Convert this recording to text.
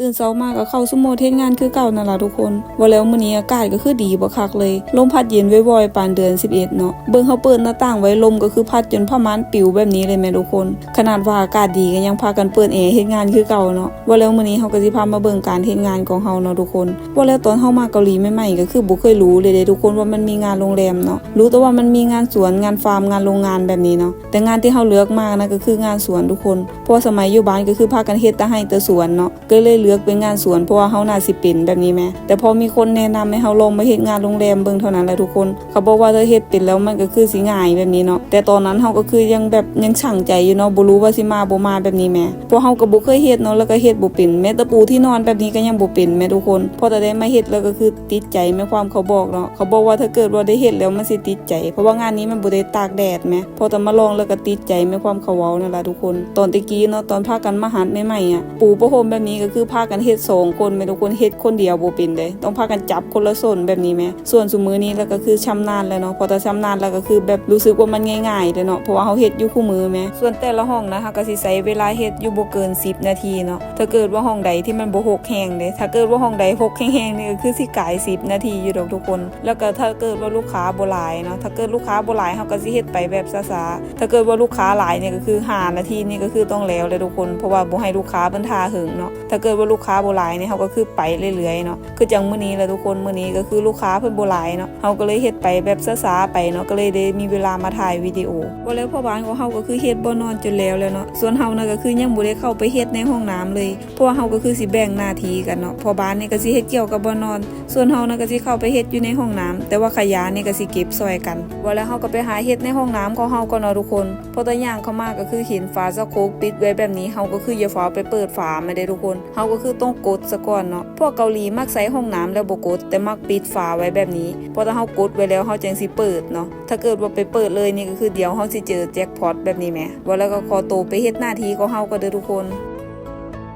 ตื่นเช้ามาก็เข้าสุโมเทศงานคือเก่านั่นล่ะทุกคนว่าแล้วมื้อนี้อากาศก็คือดีบ่คักเลย ลมพัดเย็นว่อยๆปานเดือน 11 เนาะ เบิ่งเฮาเปิดหน้าต่างไว้ลมก็คือพัดจนผ้าม่านปิวแบบนี้เลยแม่ทุกคน ขนาดว่าอากาศดีก็ยังพากันเปิดแอร์เฮ็ดงานคือเก่าเนาะว่าแล้วมื้อนี้เฮาก็สิพามาเบิ่งการเฮ็ดงานของเฮาเนาะทุกคนว่าแล้วตอนเฮามาเกาหลีใหม่ๆก็คือบ่เคยรู้เลยเด้ทุกคนว่ามันมีงานโรงแรมเนาะ รู้แต่ว่ามันมีงานสวนงานฟาร์มงานโรงงานแบบนี้เนาะ แต่งานที่เฮาเลือกมากนะก็คืองานสวนทุกคน เพราะสมัยอยู่บ้านก็คือพากันเฮ็ดแต่ให้แต่สวนเนาะก็เลยเลือกเป็นงานสวนเพราะว่าเฮาน่าสิเป็นแบบนี้แหมแต่พอมีคนแนะนำให้เฮาลงมาเฮ็ดงานโรงแรมเบิ่งเท่านั้นแหละทุกคนเขาบอกว่าถ้าเฮ็ดเป็นแล้วมันก็คือสิง่ายแบบนี้เนาะแต่ตอนนั้นเฮาก็คือยังแบบยังช่างใจอยู่เนาะบ่รู้ว่าสิมาบ่มาแบบนี้แหมเพราะเฮาก็บ่เคยเฮ็ดเนาะแล้วก็เฮ็ดบ่เป็นแม้ต่ปูที่นอนแบบนี้ก็ยังบ่เป็นแม่ทุกคนพอแต่ได้มาเฮ็ดแล้วก็คือติดใจแม่ความเขาบอกเนาะเขาบอกว่าถ้าเกิดว่าได้เฮ็ดแล้วมันสิติดใจ เพราะว่างานนี้มันบ่ได้ตากแดดแหมพอแต่มาลองแล้วก็ติดใจแม่ความเขาเว้านั่นล่ะทุกคน ตอนตะกี้เนาะตอนพากันมาหัดใหม่ๆอะปูประโฮมแบบนี้ก็คือพากันเฮ็ดสองคนแม่ทุกคนเฮ็ดคนเดียวบ่เป็นเด้ต้องพากันจับคนละส่วนแบบนี้แหมส่วนซุมือนี้แล้วก็คือชำนาญแล้วเนาะพอแต่ชำนาญแล้วก็คือแบบรู้สึกว่ามันง่ายๆเลยเนาะเพราะว่าเฮาเฮ็ดอยู่คู่มือแหมส่วนแต่ละห้องนะคะก็สิใช้เวลาเฮ็ดอยู่บ่เกิน 10 นาทีเนาะถ้าเกิดว่าห้องใดที่มันบ่หกแห้งเด้ถ้าเกิดว่าห้องใดหกแห้งๆนี่ก็คือสิกาย 10 นาทีอยู่ดอกทุกคน แล้วก็ถ้าเกิดว่าลูกค้าบ่หลายเนาะถ้าเกิดลูกค้าบ่หลายเฮาก็สิเฮ็ดไปแบบช้าๆถ้าเกิดว่าลูกค้าหลายเนี่ยก็คือ5นาทีนี่ก็คือต้องแล้วเลยทุกคน เพราะว่าบ่ให้ลูกค้าเพิ่นท่าหึงเนาะถ้าเกิดว่าลูกค้าโบ่หลายเนี่ยเฮาก็คือไปเรื่อยๆเนาะคือจังมื้อนี้แหละทุกคนมื้อนี้ก็คือลูกค้าเพิ่นโบ่หลายเนาะเฮาก็เลยเฮ็ดไปแบบช้าๆไปเนาะก็เลยได้มีเวลามาถ่ายวิดีโอว่าแล้วพ่อบ้านของเฮาก็คือเฮ็ดบ่นอนจนแล้วแล้วเนาะส่วนเฮานะก็คือยังบ่ได้เข้าไปเฮ็ดในห้องน้ำเลยเพราะว่าเฮาก็คือสิแบ่งหน้าที่กันเนาะพ่อบ้านนี่ก็สิเฮ็ดเกี่ยวกับบ่นอน ส่วนเฮานะก็สิเข้าไปเฮ็ดอยู่ในห้องน้ำแต่ว่าขยะนี่ก็สิเก็บซอยกันว่าแล้วเฮาก็ไปหาเฮ็ดในห้องน้ำของเฮาก่อนเนาะทุกคนพอตะย่างเข้ามาก็คือเห็นฝาสะโคกปิดไว้แบบนี้เฮาก็คืออย่าฟ้าไปเปิดฝาไม่ได้ทุกคนเฮาก็็คือต้องกดซะก่อนเนาะพวกเกาหลีมักใส่ห้องน้ำแล้วบ่กด แต่มักปิดฝาไว้แบบนี้พอถ้าเฮากดไว้แล้วเฮาจังสิเปิดเนาะถ้าเกิดว่าไปเปิดเลยนี่ก็คือเดี๋ยวเฮาสิเจอแจ็คพอตแบบนี้แหมว่าแล้วก็ขอโตไปเฮ็ดหน้าที่ของเฮาก็เด้อทุกคน